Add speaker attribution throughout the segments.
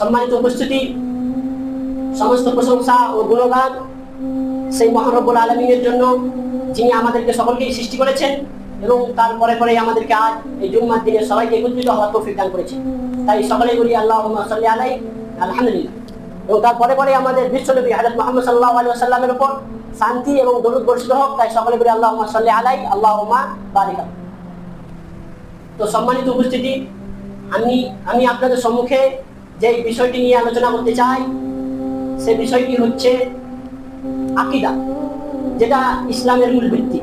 Speaker 1: সম্মানিত উপস্থিতি, সমস্ত প্রশংসা ও গুণগান সেই মহানব্বুল আলমিনের জন্য যিনি আমাদেরকে সকলকেই সৃষ্টি করেছেন এবং তারপরে পরে আমাদেরকে আজ এই জুম্মার দিনে সবাইকে একত্রিত হওয়ার তৌফিক দান করেছেন। তাই সকলেই বলি আল্লাহ সাল্লি আলাই আলহামদুলিল্লাহ। এবং তারপরে পরে আমাদের বিশ্বনবী হাজরত মোহাম্মদ সাল্লাহ আলী সাল্লামের উপর শান্তি এবং দরুদ বর্ষিত হোক। তাই সকলে বলি আল্লাহ সাল্লি আলাই আল্লাহ বারিকা তো সম্মানিত উপস্থিতি, আমি আমি আপনাদের সম্মুখে যে বিষয়টি নিয়ে আলোচনা করতে চাই, সে বিষয়টি হচ্ছে আকিদা, যেটা ইসলামের মূল ভিত্তি।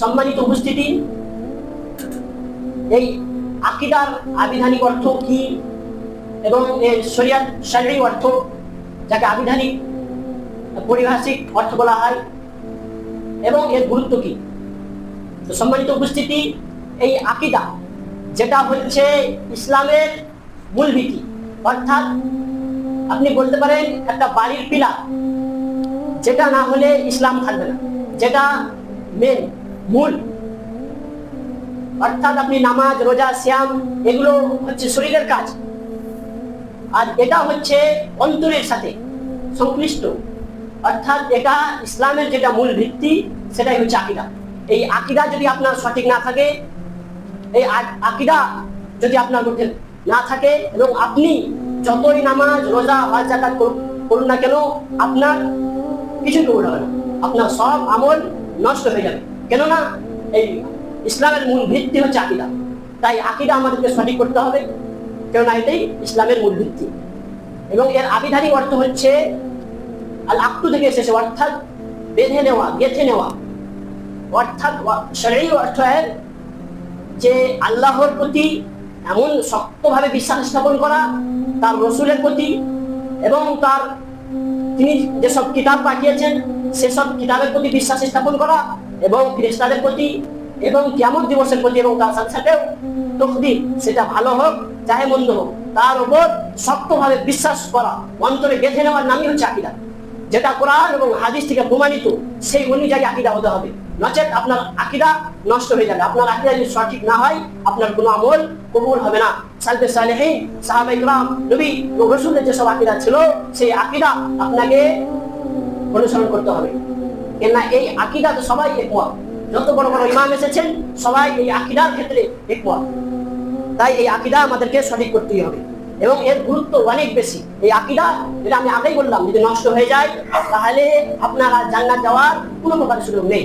Speaker 1: সম্মানিত উপস্থিতি, এই আকিদার আবিধানিক অর্থ কি এবং এর শরিয়াত শারীরিক অর্থ যাকে আবিধানিক, পরিভাষিক অর্থ বলা হয় এবং এর গুরুত্ব কি? তো সম্মানিত উপস্থিতি, এই আকিদা, যেটা হচ্ছে ইসলামের মূল ভিত্তি অর্থাৎ আপনি বলতে পারেন একটা বাড়ির পিলা, যেটা না হলে ইসলাম থাকবে না, যেটা মেন মূল। অর্থাৎ আপনি নামাজ, রোজা শ্যাম এগুলো হচ্ছে শরীরের কাজ। আর এটা হচ্ছে অন্তরের সাথে সংশ্লিষ্ট। অর্থাৎ এটা ইসলামের যেটা মূল ভিত্তি, সেটাই হচ্ছে আকিদা। এই আকিদা যদি আপনার সঠিক না থাকে, এই আকিদা যদি আপনার মধ্যে না থাকে এবং আপনি যতই নামাজ, রোজা, হজ জাকাত করুন- না কেন, আপনার কিছুই কবুল হবে না। আপনার সব আমল নষ্ট হয়ে যাবে। কেননা এই ইসলামের মূল ভিত্তি হচ্ছে আকিদা। তাই আকিদা আমাদেরকে সঠিক করতে হবে। কেননা এটাই ইসলামের মূল ভিত্তি। এবং এর আবিধানিক অর্থ হচ্ছে আল আকটু থেকে এসেছে, অর্থাৎ বেঁধে নেওয়া, গেঁথে নেওয়া। অর্থাৎ শরীর অর্থ যে আল্লাহর প্রতি এমন শক্তভাবে বিশ্বাস স্থাপন করা তার রসুলের প্রতি এবং তার তিনি যেসব কিতাব পাঠিয়েছেন, সেসব কিতাবের প্রতি বিশ্বাস স্থাপন করা এবং ফিরেস্তাদের প্রতি এবং কেমন দিবসের প্রতি এবং তার সাথে সাথেও তকদির, সেটা ভালো হোক, চাহে মন্দ হোক, তার উপর শক্তভাবে বিশ্বাস করা, অন্তরে গেঁথে নেওয়ার নামই হচ্ছে আকিদা। যেটা কোরআন এবং হাদিস থেকে প্রমাণিত, সেই অনুযায়ী আকিদা হতে হবে। নচেত আপনার আকিদা নষ্ট হয়ে যাবে। আপনার আকিদা যদি সঠিক না হয়, আপনার কোনো আমল কবুল হবে না। সালফে সালেহীন সাহাবা ইকরাম নবী এবং রসুলের যেসব আকিদা ছিল, সেই আকিদা আপনাকে অনুসরণ করতে হবে। কেননা এই আকিদা তো সবাই একমত। যত বড় বড় ইমাম এসেছেন, সবাই এই আকিদার ক্ষেত্রে একমত। তাই এই আকিদা আমাদেরকে সঠিক করতেই হবে। এবং এর গুরুত্ব অনেক বেশি। এই আকিদা, যেটা আমি আগেই বললাম, যদি নষ্ট হয়ে যায়, তাহলে আপনার জান্নাত যাওয়ার কোনো প্রকার সুযোগ নেই।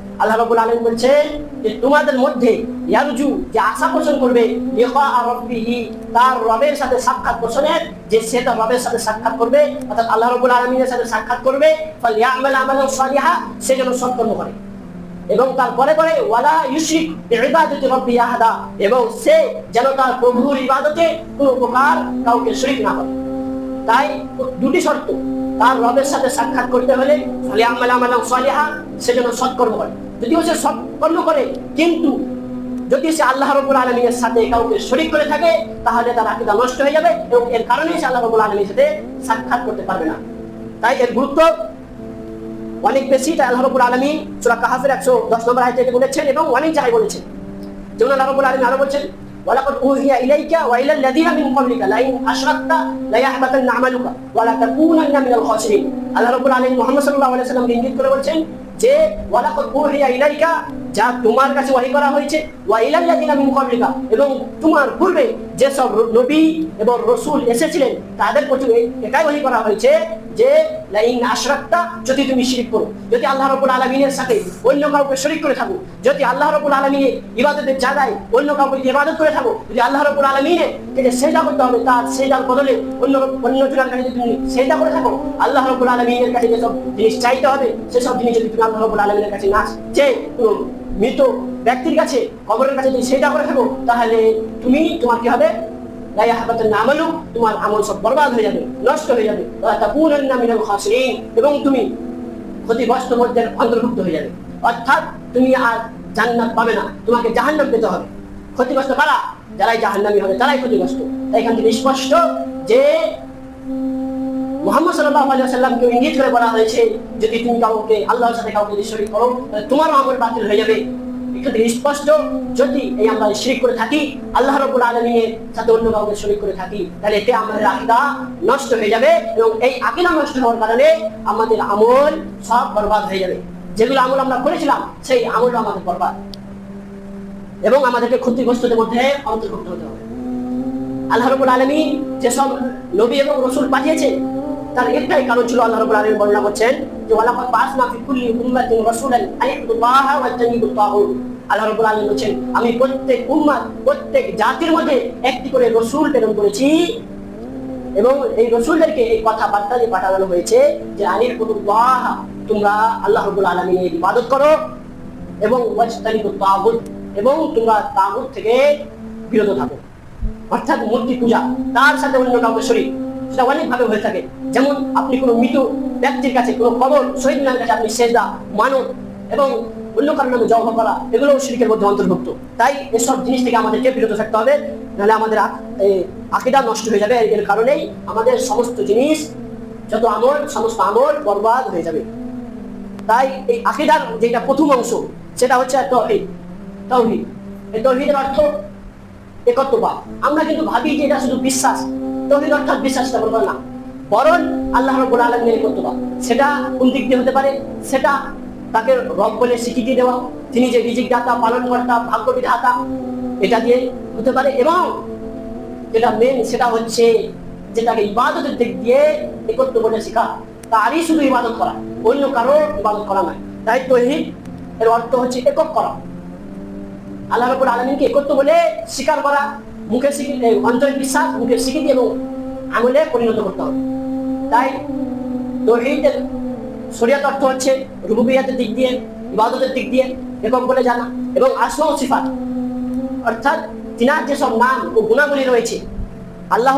Speaker 1: আল্লাহ রাব্বুল আলামিন বলছেন যে তোমাদের মধ্যে ইয়ারজু যে আশা পোষণ করবে তার রবের সাথে সাক্ষাৎ পোষণের যে সে তার রবের সাথে সাক্ষাৎ করবে, অর্থাৎ আল্লাহ রাব্বুল আলামিনের সাথে সাক্ষাৎ করবে সে যেন সৎকর্ম করে এবং তারপরে পরে ওয়ালা ইউশরিক বিইবাদাতি রাব্বি আহাদা, এবং সে যেন তার প্রভুর ইবাদতে কোনো প্রকার কাউকে শরীক না করে। তাই দুটি শর্ত, তার রবের সাথে সাক্ষাৎ করতে হলে, ফলে আমাল আমালাম সে যেন সৎকর্ম করে যদিও সে সৎকর্ম করে কিন্তু যদি সে আল্লাহ রবুল আলমীর সাথে কাউকে শরিক করে থাকে তাহলে তার আকিদা নষ্ট হয়ে যাবে এবং এর কারণেই সে আল্লাহ রবুল আলমীর সাথে সাক্ষাৎ করতে পারবে না তাই এর গুরুত্ব অনেক বেশি তাই আল্লাহ রবুল আলমী সুরা কাহাফের একশো দশ নম্বর আয়তে এটা বলেছেন এবং অনেক জায়গায় বলেছেন যেমন আল্লাহ রবুল আলমী আরো বলছেন ولقد أوحي إليك وإلى الذين من قبلك لئن أشركت ليحبطن عملك ولتكونن من الخاسرين আল্লাহ রাব্বুল আলামিন মুহাম্মদ সাল্লাল্লাহু আলাইহি সাল্লামকে ইঙ্গিত করে বলছেন যে ওয়ালাকাদ উহিয়া ইলাইকা যা তোমার কাছে ওহী করা হয়েছে এবং তোমার পূর্বে যে সব নবী এবং রাসূল এসেছিলেন, তাদের প্রতি এটাই ওহী করা হয়েছে যে, লাইন আশরাকতা, যদি তুমি শিরিক করো। যদি আল্লাহ রাব্বুল আলামিনের সাথে অন্য কাউকে শরীক করে থাকো, যদি আল্লাহ রাব্বুল আলামিনের ইবাদতের জায়গায় অন্য কাউকে ইবাদত করে থাকো, যদি আল্লাহ রাব্বুল আলামিনের যে সেজদা করতে হবে, তার সেজদার বদলে অন্য অন্য জনের কাছে যদি তুমি সেজদা করে থাকো, আল্লাহ রাব্বুল আলামিনের কাছে যেসব জিনিস চাইতে হবে, সেসব জিনিস যদি তুমি আল্লাহ রাব্বুল আলামিনের কাছে না চেয়ে মৃত ব্যক্তির কাছে, কবরের কাছে তুমি সেটা করে থাকো, তাহলে তুমি তোমার কি হবে? তোমার সব হয়ে যাবে, নষ্ট হয়ে যাবে। এবং তুমি ক্ষতিগ্রস্ত অন্তর্ভুক্ত হয়ে যাবে। অর্থাৎ তুমি আর পাবে না, তোমাকে জাহান্নাম হবে। ক্ষতিগ্রস্ত যারাই জাহান্নামি হবে, তারাই ক্ষতিগ্রস্ত। স্পষ্ট যে মোহাম্মদ সাল্লাহ আলিয়া সাল্লামকে ইঙ্গিত করে বলা হয়েছে, যদি তুমি কাউকে, আল্লাহর সাথে কাউকে করো বাতিল হয়ে যাবে। থেকে স্পষ্ট যদি এই আমরা শিরিক করে থাকি, আল্লাহ রবুল সাথে অন্য কাউকে শরিক করে থাকি, তাহলে এতে আমাদের আকিদা নষ্ট হয়ে যাবে এবং এই আকিদা নষ্ট হওয়ার কারণে আমাদের আমল সব বরবাদ হয়ে যাবে। যেগুলো আমল আমরা করেছিলাম, সেই আমল আমাদের বরবাদ। এবং আমাদেরকে ক্ষতিগ্রস্তদের মধ্যে অন্তর্ভুক্ত হতে হবে। আল্লাহ রবুল আলমী যেসব নবী এবং রসুল পাঠিয়েছে তার একটাই কারণ ছিল আল্লাহ রবুল আলমী বর্ণনা করছেন যে, ওয়ালাকাদ বাসনা ফি কুল্লি উম্মাতিন রাসূলান আন ওয়া তানিবুত তাগুত আল্লাহ রবুল আলমী বলছেন, আমি প্রত্যেক উম্মাত প্রত্যেক জাতির মধ্যে একটি করে রসুল প্রেরণ করেছি এবং এই রসুলদেরকে এই কথা বার্তা দিয়ে পাঠানো হয়েছে যে আনির কুতুল্লাহ তোমরা আল্লাহ রবুল আলমিনের ইবাদত করো এবং তাগুত এবং তোমরা তাগুত থেকে বিরত থাকো। অর্থাৎ মূর্তি পূজা, তার সাথে অন্য কাউকে শরীর সেটা অনেকভাবে হয়ে থাকে। যেমন আপনি কোনো মৃত ব্যক্তির কাছে কোনো কবর শহীদ মিনার কাছে আপনি সেজদা মানব এবং অন্য কারোর নামে জবাব করা এগুলো শিরিকের মধ্যে অন্তর্ভুক্ত। তাই এসব জিনিস থেকে আমাদেরকে বিরত থাকতে হবে, নাহলে আমাদের আক- আকিদা নষ্ট হয়ে যাবে। এর কারণেই আমাদের সমস্ত জিনিস, যত আমল, সমস্ত আমল বরবাদ হয়ে যাবে। তাই এই আকিদার যেটা প্রথম অংশ, সেটা হচ্ছে তৌহিদ। তৌহিদ। এই তৌহিদের অর্থ একত্ববাদ। আমরা কিন্তু ভাবি যে এটা শুধু বিশ্বাস তৌহিদ অর্থাৎ বিশ্বাসটা বলব না। বরং আল্লাহ রব্বুল আলমের একত্ববাদ সেটা কোন দিক দিয়ে হতে পারে? সেটা তাকে রব বলে স্বীকৃতি দেওয়া, তিনি যে রিজিক দাতা পালন কর্তা ভাগ্য বিধাতা এটা দিয়ে হতে পারে এবং যেটা মেন সেটা হচ্ছে যেটাকে ইবাদতের দিক দিয়ে একত্র বলে শেখা। তারই শুধু ইবাদত করা, অন্য কারও ইবাদত করা নয়। তাই তহিদ এর অর্থ হচ্ছে একক করা। আল্লাহ রবুল আলমিনকে একত্র বলে স্বীকার করা মুখের স্বীকৃতি অন্তরের বিশ্বাস, মুখের স্বীকৃতি এবং আমলে পরিণত করতে হবে। তাই তহিদের শরিয়াত অর্থ হচ্ছে রুবুবিয়াতের দিক দিয়ে, ইবাদতের দিক দিয়ে এরকম বলে জানা। এবং আসমা সিফাত, অর্থাৎ তিনার যেসব নাম ও গুণাবলী রয়েছে, আল্লাহ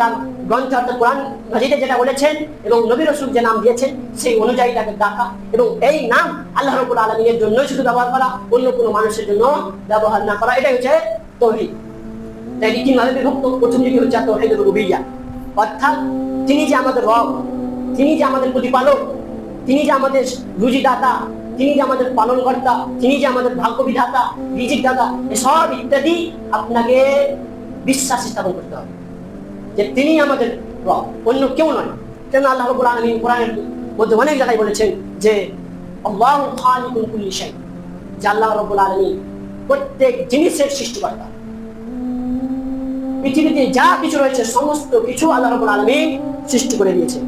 Speaker 1: তার গ্রন্থ অর্থাৎ কোরআন মাজিদে যেটা বলেছেন এবং নবী রসুল যে নাম দিয়েছেন, সেই অনুযায়ী তাকে ডাকা। এবং এই নাম আল্লাহ রবুল আলমীর জন্যই শুধু ব্যবহার করা, অন্য কোনো মানুষের জন্য ব্যবহার না করা। এটাই হচ্ছে তহিদ। বিভক্ত প্রথম হচ্ছে অর্থাৎ তিনি যে আমাদের রব, তিনি যে আমাদের প্রতিপালক, তিনি যে আমাদের রুজি দাতা তিনি যে আমাদের পালন কর্তা তিনি যে আমাদের ভাগ্য বিধাতা রিজিক দাতা এসব ইত্যাদি আপনাকে বিশ্বাস স্থাপন করতে হবে যে তিনি আমাদের রব, অন্য কেউ নয়। কেন আল্লাহ রবুল কোরআনের মধ্যে অনেক জায়গায় বলেছেন যে, আল্লাহ খালিকুল কুল্লি যে আল্লাহ রবুল আলমিন প্রত্যেক জিনিসের সৃষ্টিকর্তা। পৃথিবীতে যা কিছু রয়েছে, সমস্ত কিছু আল্লাহ রবুল আলমিন সৃষ্টি করে দিয়েছে।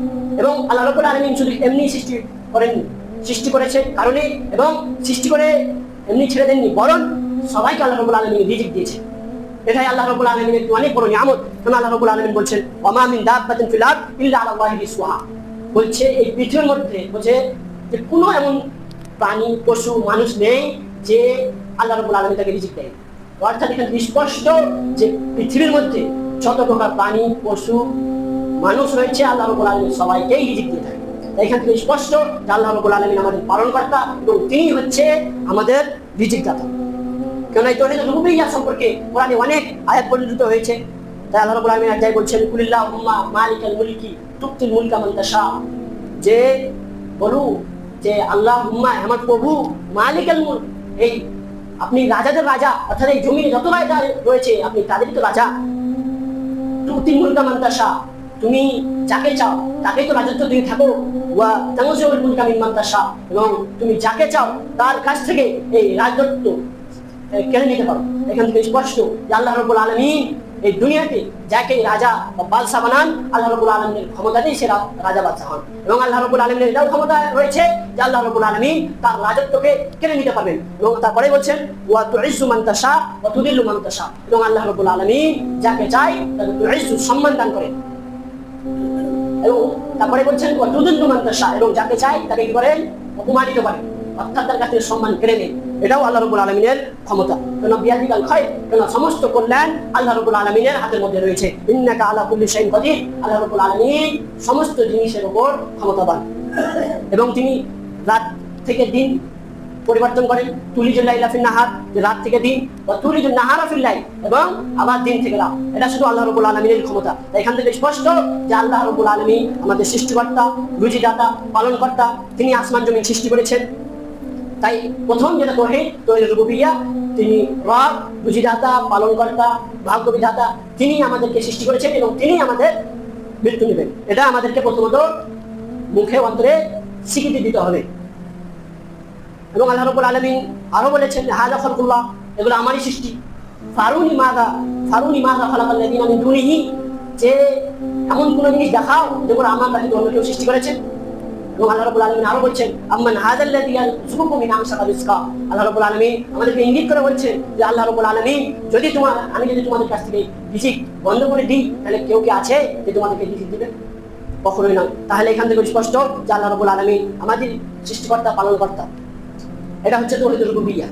Speaker 1: এবং আল্লাহ রবুল আলমিন শুধু এমনি সৃষ্টি করেননি, সৃষ্টি করেছে কারণে এবং সৃষ্টি করে এমনি ছেড়ে দেননি, বরং সবাইকে আল্লাহ রবুল আলমিন রিজিক দিয়েছে এটাই আল্লাহ রবুল অনেক বড় নিয়ামত। কারণ আল্লাহ রবুল আলমিন বলছেন ফিল আরদ ইল্লা আলাল্লাহি রিজকুহা বলছে, এই পৃথিবীর মধ্যে বলছে যে কোনো এমন প্রাণী, পশু, মানুষ নেই যে আল্লাহ রবুল আলমিন তাকে রিজিক দেয় অর্থাৎ এখানে স্পষ্ট যে পৃথিবীর মধ্যে যত প্রকার প্রাণী, পশু, মানুষ রয়েছে, আল্লাহ রবুল আলমিন সবাইকেই রিজিক দিয়ে থাকে এখান থেকে স্পষ্ট যে আল্লাহ রবুল আলমিন আমাদের পালনকর্তা এবং তিনি হচ্ছে আমাদের রিজিক দাতা কেন এই তহিদ রুবিয়া সম্পর্কে কোরআনে অনেক আয়াত পরিণত হয়েছে। তাই আল্লাহ রাব্বুল আলামিন আয়াত বলছেন কুলিল্লাহ উম্মা মালিকাল মুলকি তুক্তিল মুলকা মান তাশা। যে বলু যে আল্লাহ উম্মা আমার প্রভু মালিকাল মুলক, এই আপনি রাজাদের রাজা, অর্থাৎ এই জমির যত রাজা রয়েছে, আপনি তাদেরই তো রাজা। তুক্তিল মুলকা মান্তাসা তুমি যাকে চাও তাকে তো রাজত্ব দিয়ে থাকো। ওয়া তানজিউল মুলকা মিম্মান তাশা এবং তুমি যাকে চাও, তার কাছ থেকে এই রাজত্ব কেড়ে নিতে পারো। এখান থেকে স্পষ্ট যে আল্লাহ রব আলমিন এই দুনিয়াতে যাকে রাজা বা বাদশাহ বানান, আল্লাহ রবুল আলমীর ক্ষমতাতেই সে রা- রাজা বাদশাহ হন। এবং আল্লাহ রবুল আলমীর এটাও ক্ষমতা রয়েছে যে আল্লাহ রবুল আলমিন তার রাজত্বকে কেড়ে নিতে পারবেন। এবং তারপরে বলছেন, ওয়া তুইজ্জু মান তাশা ওয়া তুদিল্লু মান তাশা। এবং আল্লাহ রবুল আলমিন যাকে চাই তাকে তুইজ্জু সম্মান দান করেন। এবং তারপরে বলছেন, ওয়া তুদিল্লু মান তাশা। এবং যাকে চাই তাকে কি করেন? অপমানিত করেন। অর্থাৎ তার কাছ সম্মান কেড়ে নেন। এটাও আল্লাহ রবুল আলমিনের ক্ষমতা। কেন বিয়াদিকাল খায় কেন সমস্ত কল্যাণ আল্লাহ রবুল আলমিনের হাতের মধ্যে রয়েছে। ইন্নাকা আলা কুল্লি শাইইন কাদির, আল্লাহ রবুল আলমিন সমস্ত জিনিসের উপর ক্ষমতাবান। এবং তিনি রাত থেকে দিন পরিবর্তন করেন। তুলিজুল্লাহ ইলাফিন নাহার, যে রাত থেকে দিন, বা তুলিজুল নাহার ফিল্লাই এবং আবার দিন থেকে রাত। এটা শুধু আল্লাহ রবুল আলমিনের ক্ষমতা। এখান থেকে স্পষ্ট যে আল্লাহ রবুল আলমী আমাদের সৃষ্টিকর্তা, রুজিদাতা, পালনকর্তা, তিনি আসমান জমিন সৃষ্টি করেছেন। তাই প্রথম যেটা তোহে তোহে রুবিয়া তিনি রব রুজিদাতা পালনকর্তা ভাগ্য বিধাতা তিনি আমাদেরকে সৃষ্টি করেছেন এবং তিনি আমাদের মৃত্যু নেবেন। এটা আমাদেরকে প্রথমত মুখে অন্তরে স্বীকৃতি দিতে হবে। এবং আল্লাহ রবুল আলমিন আরও বলেছেন হাজা এগুলো আমারই সৃষ্টি। ফারুনি মাদা ফারুনি মাদা ফলাকাল্লাদিন আমি দুনিহি যে এমন কোন জিনিস দেখাও যেগুলো আমার কাছে অন্য কেউ সৃষ্টি করেছেন এবং আল্লাহ আলামিন যদি তোমার, আমি যদি বন্ধ দিই, তাহলে কেউ কি আছে যে তোমাদেরকে তাহলে এখান থেকে স্পষ্ট যে আমাদের সৃষ্টিকর্তা, পালনকর্তা। এটা হচ্ছে তোর রুবিয়া